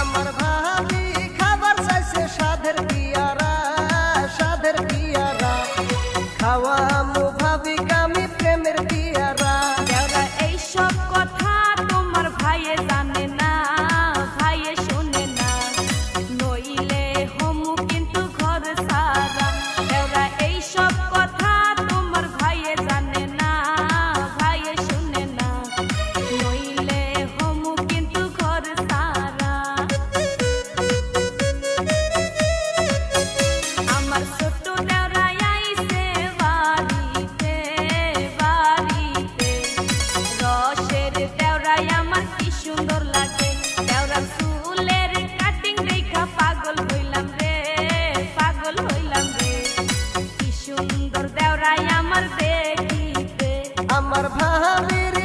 আমার ভাবি খাবার চাইছে সাধের পিয়ারা সাধের পিয়ারা। খাওয়া মু ভাবি আমি প্রেমের পিয়ারা। আমার ভাবির